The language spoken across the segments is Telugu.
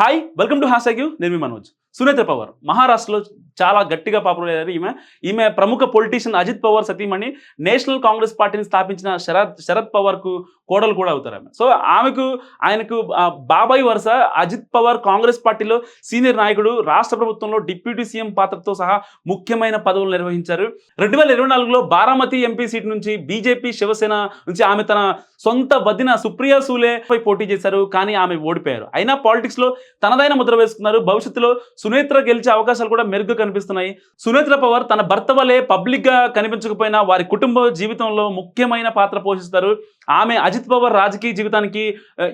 hi welcome to hash you నేను మీ మనోజ్ సునేత్ర పవర్. మహారాష్ట్రలో చాలా గట్టిగా పాపులర్ అయ్యారు. ఈమె ఈమె ప్రముఖ పొలిటీషియన్ అజిత్ పవార్ సతీమణి నేషనల్ కాంగ్రెస్ పార్టీని స్థాపించిన శరద్ శరద్ పవార్కు కోడలు కూడా అవుతారు ఆమె. సో ఆమెకు ఆయనకు బాబాయ్ వరుస అజిత్ పవార్ కాంగ్రెస్ పార్టీలో సీనియర్ నాయకుడు రాష్ట్ర ప్రభుత్వంలో డిప్యూటీ సీఎం పాత్రతో సహా ముఖ్యమైన పదవులు నిర్వహించారు. రెండు వేల ఇరవై నాలుగులో బారామతి ఎంపీ సీట్ నుంచి బీజేపీ శివసేన నుంచి ఆమె తన సొంత వదిన సుప్రియా సూలే పై పోటీ చేశారు. కానీ ఆమె ఓడిపోయారు. అయినా పాలిటిక్స్లో తనదైన ముద్ర వేసుకున్నారు. భవిష్యత్తులో సునేత్ర గెలిచే అవకాశాలు కూడా మెరుగ్గా కనిపిస్తున్నాయి. సునేత్ర పవర్ తన భర్త వలె పబ్లిక్గా కనిపించకపోయినా వారి కుటుంబ జీవితంలో ముఖ్యమైన పాత్ర పోషిస్తారు. ఆమె అజిత్ పవర్ రాజకీయ జీవితానికి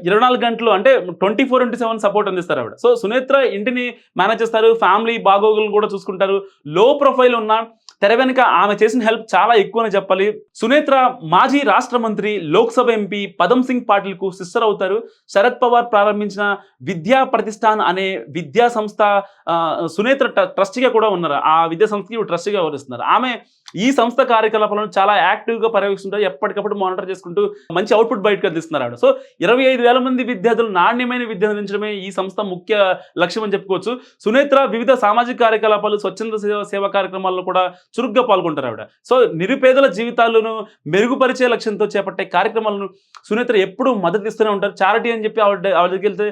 ఇరవై నాలుగు గంటలు అంటే twenty four into seven support అందిస్తారు ఆవిడ. సో సునేత్ర ఇంటిని మేనేజ్ చేస్తారు. ఫ్యామిలీ బాగోగులు కూడా చూసుకుంటారు. లో ప్రొఫైల్ ఉన్న తెర వెనుక ఆమె చేసిన హెల్ప్ చాలా ఎక్కువ చెప్పాలి. సునేత్ర మాజీ రాష్ట్ర మంత్రి లోక్సభ ఎంపీ పదం సింగ్ పాటిల్కు సిస్టర్ అవుతారు. శరద్ పవార్ ప్రారంభించిన విద్యా ప్రతిష్టాన్ అనే విద్యా సంస్థ ఆ, సునేత్ర ట- ట్రస్టీగా కూడా ఉన్నారు. ఆ విద్యా సంస్థకి ట్రస్టీగా వ్యవహరిస్తున్నారు. ఆమె ఈ సంస్థ కార్యకలాపాలను చాలా యాక్టివ్గా పర్యవేక్షిస్తుంటారు ఎప్పటికప్పుడు మానిటర్ చేసుకుంటూ మంచి అవుట్పుట్ బయటకు అందిస్తున్నారు ఆవిడ. సో ఇరవై ఐదు వేల మంది విద్యార్థులు నాణ్యమైన విద్య అందించడమే ఈ సంస్థ ముఖ్య లక్ష్యం అని చెప్పుకోవచ్చు. సునేత్ర వివిధ సామాజిక కార్యకలాపాలు స్వచ్ఛంద సేవ సేవా కార్యక్రమాల్లో కూడా చురుగ్గా పాల్గొంటారు ఆవిడ. సో నిరుపేదల జీవితాలను మెరుగుపరిచే లక్ష్యంతో చేపట్టే కార్యక్రమాలను సునేత్ర ఎప్పుడూ మద్దతు ఇస్తూనే ఉంటారు. చారిటీ అని చెప్పి ఆవిడ ఆవిడ దగ్గరికి వెళ్తే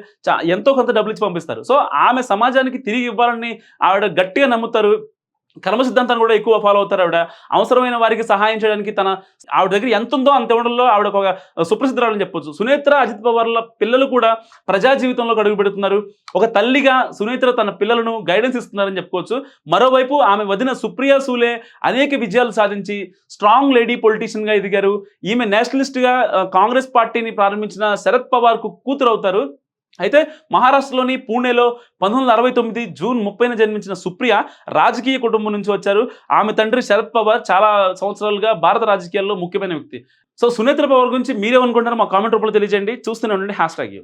ఎంతో కొంత డబ్బులు ఇచ్చి పంపిస్తారు. సో ఆమె సమాజానికి తిరిగి ఇవ్వాలని ఆవిడ గట్టిగా నమ్ముతారు. కర్మ సిద్ధాంతాన్ని కూడా ఎక్కువ ఫాలో అవుతారు ఆవిడ. అవసరమైన వారికి సహాయం చేయడానికి తన ఆవిడ దగ్గర ఎంత ఉందో అంత ఇవ్వడంలో ఆవిడ ఒక సుప్రసిద్ధరాలని చెప్పొచ్చు. సునేత్ర అజిత్ పవార్ల పిల్లలు కూడా ప్రజా జీవితంలో అడుగు పెడుతున్నారు. ఒక తల్లిగా సునేత్ర తన పిల్లలను గైడెన్స్ ఇస్తున్నారని చెప్పుకోవచ్చు. మరోవైపు ఆమె వదిన సుప్రియా సూలే అనేక విజయాలు సాధించి స్ట్రాంగ్ లేడీ పొలిటీషియన్గా ఎదిగారు. ఈమె నేషనలిస్ట్గా కాంగ్రెస్ పార్టీని ప్రారంభించిన శరద్ పవార్కు కూతురు అవుతారు అయితే మహారాష్ట్రలోని పూణేలో పంతొమ్మిది అరవై తొమ్మిది జూన్ ముప్పైన జన్మించిన సుప్రియ రాజకీయ కుటుంబం నుంచి వచ్చారు. ఆమె తండ్రి శరద్ పవార్ చాలా సంవత్సరాలుగా భారత రాజకీయాల్లో ముఖ్యమైన వ్యక్తి. సో సునేత్ర పవార్ గురించి మీరేమనుకుంటారో మా కామెంట్ రూపంలో తెలియజేయండి. చూస్తూనే ఉండండి. Hash tag